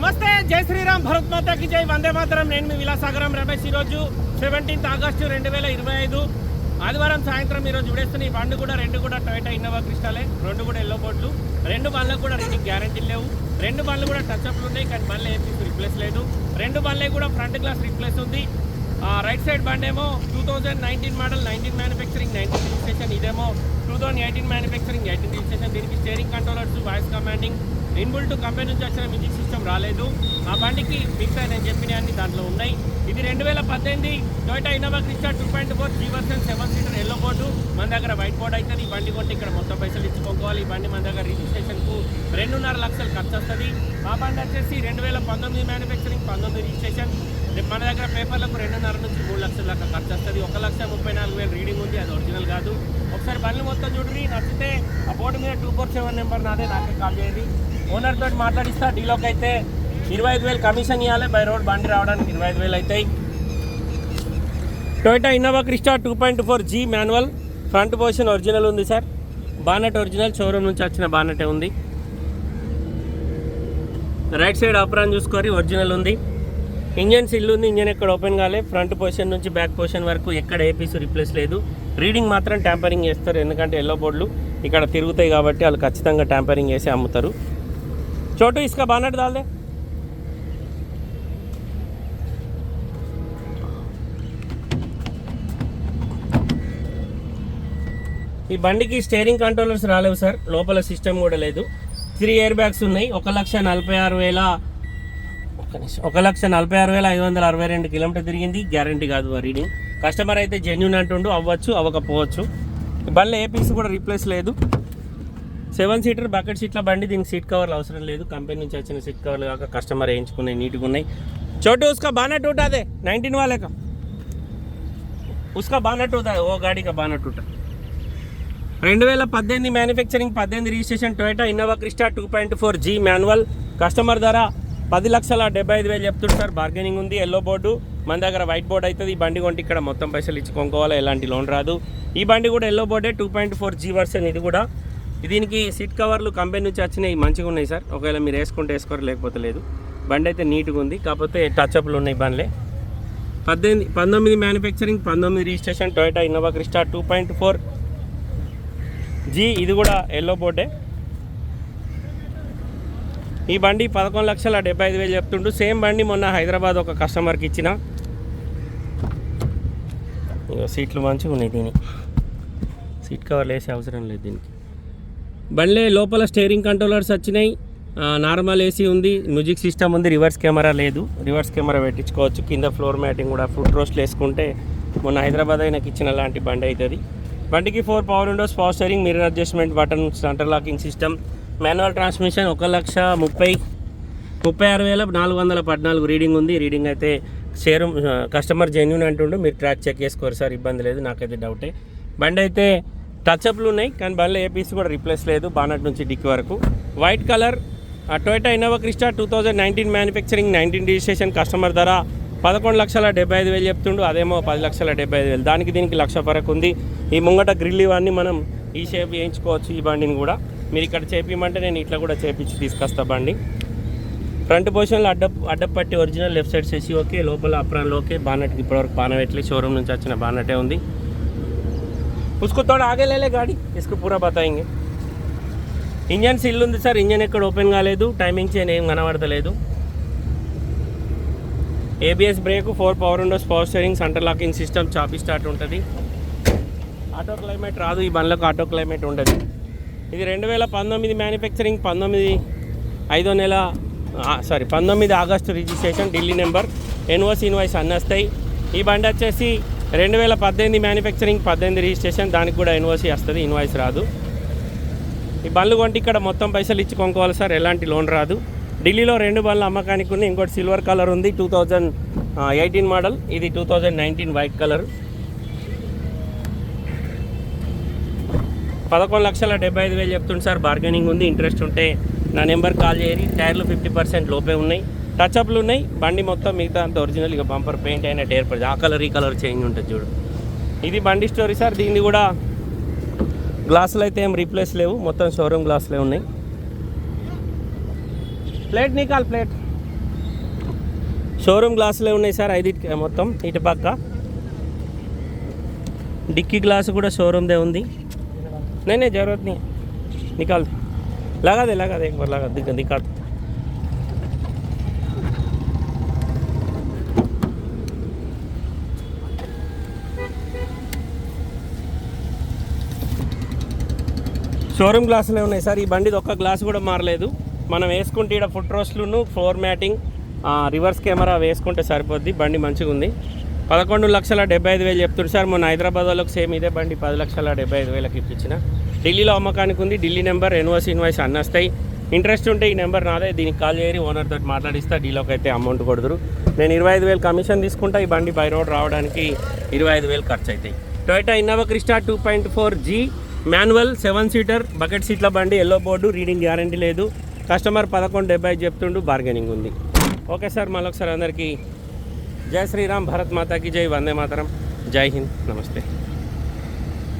నమస్తే జై శ్రీరామ్ భరత్ మాతాకి జై. వందే మాతరం. నేను మీ విలాసాగరం రమేష్ ఈరోజు సెవెంటీన్త్ ఆగస్టు రెండు వేల ఇరవై ఐదు ఆదివారం సాయంత్రం ఈరోజు విడేస్తున్న ఈ బండ్లు కూడా రెండు కూడా టొయోటా ఇన్నోవా క్రిస్టాలే రెండు కూడా ఎల్లో బోర్డులు రెండు బండ్లకు కూడా రెండు గ్యారంటీ లేవు. రెండు బండ్లు కూడా టచ్ అప్లు ఉన్నాయి కానీ బండ్లు ఏం రిప్లేస్ లేదు. రెండు బండ్లే కూడా ఫ్రంట్ గ్లాస్ రిప్లేస్ ఉంది. రైట్ సైడ్ బండ్ ఏమో two thousand nineteen model nineteen manufacturing nineteen registration ఇదేమో two thousand eighteen manufacturing eighteen registration దీనికి steering controllers voice commanding inbuilt company నుంచి వచ్చిన మ్యూజిక్ సిస్టమ్ రాలేదు. మా బండికి మిగతా నేను చెప్పిన అన్ని దాంట్లో ఉన్నాయి. ఇది రెండు వేల పద్దెనిమిది Toyota Innova Crysta two point four G version seven seater yellow board మన దగ్గర వైట్ బోర్డ్ అవుతుంది ఈ బండి కొంటే ఇక్కడ మొత్తం పైసలు ఇచ్చుకోవాలి. ఈ బండి మన దగ్గర రిజిస్ట్రేషన్కు రెండున్నర లక్షలు ఖర్చు వస్తుంది. మా బండి వచ్చేసి రెండు వేల పంతొమ్మిది మ్యానుఫ్యాక్చరింగ్ పంతొమ్మిది రిజిస్ట్రేషన్ మన దగ్గర పేపర్లకు రెండున్నర నుంచి మూడు లక్షల దాకా ఖర్చు వస్తుంది. ఒక లక్ష ముప్పై నాలుగు వేలు రీడింగ్ ఉంది. అది ఒరిజినల్ కాదు. ఒకసారి బండ్లు మొత్తం చూడండి నచ్చితే ఆ బోర్డు మీద టూ ఫోర్ సెవెన్ నెంబర్ నాదే నాకే కాల్ చేయండి. ఓనర్ తోటి మాట్లాడిస్తా డీలోకి అయితే ఇరవై ఐదు వేలు కమిషన్ ఇవ్వాలి బై రోడ్ బండి రావడానికి ఇరవై ఐదు వేలు అవుతాయి Toyota Innova Crysta two point four G manual front position original ఉంది సార్. బానెట్ ఒరిజినల్ షోరూమ్ నుంచి వచ్చిన బానెటే ఉంది. రైట్ సైడ్ అప్రాన్ చూసుకొని ఒరిజినల్ ఉంది. ఇంజన్ సిల్ ఉంది ఇంజన్ ఎక్కడ ఓపెన్ కాలే. ఫ్రంట్ పొజిషన్ నుంచి బ్యాక్ పొజిషన్ వరకు ఎక్కడ ఏ పీస్ రిప్లేస్ లేదు. రీడింగ్ మాత్రం ట్యాంపరింగ్ చేస్తారు ఎందుకంటే ఎల్లో బోర్డులు ఇక్కడ తిరుగుతాయి కాబట్టి వాళ్ళు ఖచ్చితంగా ట్యాంపరింగ్ చేసి అమ్ముతారు. చోటు ఇసుక डाल दे। ఈ బండికి స్టీరింగ్ కంట్రోలర్స్ రాలేవు సార్ లోపల సిస్టమ్ కూడా లేదు. త్రీ ఇయర్ బ్యాగ్స్ ఉన్నాయి. ఒక లక్ష నలభై ఆరు వేల ఒక లక్ష నలభై ఆరు వేల ఐదు వందల అరవై రెండు కిలోమీటర్ తిరిగింది. గ్యారంటీ కాదు రీడింగ్ కస్టమర్ అయితే జెన్యున్ అంటుండు అవ్వచ్చు అవ్వకపోవచ్చు. బండ్లో ఏ పీస్ కూడా రీప్లేస్ లేదు. సెవెన్ సీటర్ బకెట్ సీట్ల బండి దీనికి సీట్ కవర్లు అవసరం లేదు. కంపెనీ నుంచి వచ్చిన సీట్ కవర్లు కాక కస్టమర్ వేయించుకున్నాయి నీట్గా ఉన్నాయి. చోటు ఉస్కా టూట అదే నైన్టీన్ వాళ్ళక. ఉస్కా బానట్ ఓ గాడిగా బానట్ టూట. రెండు వేల పద్దెనిమిది మ్యానుఫ్యాక్చరింగ్ పద్దెనిమిది registration Toyota Innova Crysta two point four G manual customer ధర పది లక్షల డెబ్బై ఐదు వేలు చెప్తుంటారు బార్గెనింగ్ ఉంది. ఎల్లో బోర్డు మన దగ్గర వైట్ బోర్డు అవుతుంది ఈ బండి కొంటే ఇక్కడ మొత్తం పైసలు ఇచ్చి కొనుక్కోవాలి. ఎలాంటి లోన్ రాదు. ఈ బండి కూడా yellow బోర్డే two point four G version ఇది కూడా. దీనికి సీట్ కవర్లు కంపెనీ నుంచి వచ్చినాయి మంచిగా ఉన్నాయి సార్. ఒకవేళ మీరు వేసుకుంటే వేసుకోరు లేకపోతే లేదు. బండి అయితే నీట్గా ఉంది కాకపోతే టచ్అప్లు ఉన్నాయి బండ్లే. పద్దెనిమిది పంతొమ్మిది మ్యానుఫ్యాక్చరింగ్ పంతొమ్మిది registration Toyota Innova Crysta two point four G ఇది కూడా ఎల్లో బోర్డే ఈ బండి పదకొండు లక్షల డెబ్బై ఐదు వేలు చెప్తుండు. సేమ్ బండి మొన్న హైదరాబాద్ ఒక కస్టమర్కి ఇచ్చిన. సీట్లు మంచిగా ఉన్నాయి దీని సీట్ కవర్లు వేసే అవసరం లేదు దీనికి. బండ్లే లోపల స్టీరింగ్ కంట్రోలర్స్ వచ్చినాయి. నార్మల్ ఏసీ ఉంది. మ్యూజిక్ సిస్టమ్ ఉంది. రివర్స్ కెమెరా లేదు. రివర్స్ కెమెరా పెట్టించుకోవచ్చు. కింద ఫ్లోర్ మ్యాటింగ్ కూడా ఫుడ్ రోస్ట్లు వేసుకుంటే మొన్న హైదరాబాద్ అయినకి ఇచ్చిన లాంటి బండి అవుతుంది బండికి four power windows power steering mirror adjustment button centre locking system manual transmission ఒక లక్ష ముప్పై ముప్పై ఆరు వేల నాలుగు వందల పద్నాలుగు రీడింగ్ ఉంది. రీడింగ్ అయితే షేర్ కస్టమర్ జెన్యున్ అంటుండు. మీరు ట్రాక్ చెక్ చేసుకోరు సార్ ఇబ్బంది లేదు. నాకైతే డౌటే. బండి అయితే టచ్అప్లు ఉన్నాయి కానీ బండ్లో ఏ పీస్ కూడా రిప్లేస్ లేదు బానట్ నుంచి డిక్కి వరకు. White colour Toyota Innova Crysta two thousand nineteen manufacturing nineteen registration customer ధర పదకొండు లక్షల డెబ్బై ఐదు వేలు చెప్తుండు అదేమో పది లక్షల డెబ్బై ఐదు వేలు. దానికి దీనికి లక్ష వరకు ఉంది. ఈ ముంగట గ్రిల్ ఇవన్నీ మనం ఈ షేప్ వేయించుకోవచ్చు ఈ బండిని కూడా. మీరు ఇక్కడ చేపించమంటే నేను ఇట్లా కూడా చేపించి తీసుకొస్తా బండి. ఫ్రంట్ పొజిషన్లో అడ్డ అడ్డపట్టి ఒరిజినల్ లెఫ్ట్ సైడ్ సెసి ఓకే లోపల అప్రాన్ ఓకే బానట్కి ఇప్పటివరకు పానవెట్లే షోరూమ్ నుంచి వచ్చిన బానటే ఉంది. उसको थोड़ा आगे ले ले गाड़ी इसको पूरा बताएंगे ఇంజన్ సిల్ ఉంది సార్ ఇంజన్ ఎక్కడ ఓపెన్ కాలేదు టైమింగ్ చైన్ ఏం కనబడతలేదు ABS brake four power windows power steering centre locking system choppy start ఉంటుంది ఆటో క్లైమేట్ రాదు ఈ బండ్లకు ఆటో క్లైమేట్ ఉండదు ఇది రెండు వేల పంతొమ్మిది మ్యానుఫ్యాక్చరింగ్ పంతొమ్మిది ఐదో నెల సారీ పంతొమ్మిది August registration Delhi number NOC invoice అన్నీ వస్తాయి ఈ బండి వచ్చేసి రెండు వేల పద్దెనిమిది మ్యానుఫ్యాక్చరింగ్ పద్దెనిమిది రిజిస్ట్రేషన్ దానికి కూడా ఇన్వాయిస్ వస్తుంది ఇన్వాయిస్ రాదు. ఈ బండ్లు కొంటే ఇక్కడ మొత్తం పైసలు ఇచ్చి కొనుక్కోవాలి సార్ ఎలాంటి లోన్ రాదు. ఢిల్లీలో రెండు బండ్లు అమ్మకానికి ఉన్నాయి ఇంకోటి సిల్వర్ కలర్ ఉంది టూ థౌజండ్ ఎయిటీన్ మోడల్ ఇది two thousand nineteen white colour పదకొండు లక్షల డెబ్బై ఐదు వేలు చెప్తుంది సార్ బార్గెనింగ్ ఉంది ఇంట్రెస్ట్ ఉంటే నా నెంబర్ కాల్ చేయరి టైర్లు ఫిఫ్టీ పర్సెంట్ లోపే ఉన్నాయి. టచ్అప్లు ఉన్నాయి. బండి మొత్తం మిగతా అంత ఒరిజినల్ ఇక బంపర్ పెయింట్ అయినట్టు ఏర్పడింది ఆ కలర్ ఈ కలర్ చేంజ్ ఉంటుంది చూడు. ఇది బండి స్టోరీ సార్. దీన్ని కూడా గ్లాసులు అయితే ఏం రీప్లేస్ లేవు. మొత్తం షోరూమ్ గ్లాసులే ఉన్నాయి. ప్లేట్ నీకాలి ప్లేట్ షోరూమ్ గ్లాసులే ఉన్నాయి సార్ ఐదు మొత్తం ఇటు పక్క. డిక్కీ గ్లాసు కూడా షోరూమ్దే ఉంది. నేనే జరూరత్ నీ నికాల్ లాగాదే లాగదే లాగా దిక్క దిక్కాడు షోరూమ్ గ్లాసులు ఉన్నాయి సార్. ఈ బండిది ఒక్క గ్లాస్ కూడా మారలేదు. మనం వేసుకుంటే ఇక్కడ ఫుట్ రోస్ట్లును ఫ్లోర్ మ్యాటింగ్ రివర్స్ కెమెరా వేసుకుంటే సరిపోద్ది. బండి మంచిగా ఉంది. పదకొండు లక్షల డెబ్బై ఐదు వేలు చెప్తుంది సార్. మొన్న హైదరాబాద్ వాళ్ళకి సేమ్ ఇదే బండి. పది లక్షల డెబ్బై ఐదు వేలకి ఇప్పించిన. ఢిల్లీలో అమ్మకానికి ఉంది. ఢిల్లీ నెంబర్ ఎన్వర్స్ ఇన్వాయిస్ అన్నస్తాయి ఇంట్రెస్ట్ ఉంటే ఈ నెంబర్ నాదే. దీనికి కాల్ చేయరు ఓనర్ తోటి మాట్లాడిస్తా. డీలోకి అయితే అమౌంట్ కొడుతురు నేను ఇరవై ఐదు వేలు కమిషన్ తీసుకుంటా. ఈ బండి బై రోడ్ రావడానికి ఇరవై ఐదు వేలు ఖర్చు అవుతాయి Toyota Innova Crysta two point four G. Manual seven seater bucket సీట్ల బండి ఎల్లో బోర్డు రీడింగ్ గ్యారంటీ లేదు. కస్టమర్ పదకొండు డెబ్బై చెప్తుండు బార్గెనింగ్ ఉంది. ఓకే సార్ మళ్ళొకసారి అందరికీ జై శ్రీరామ్ భారత్ మాతాకి జై వందే మాతరం. జై హింద్ నమస్తే.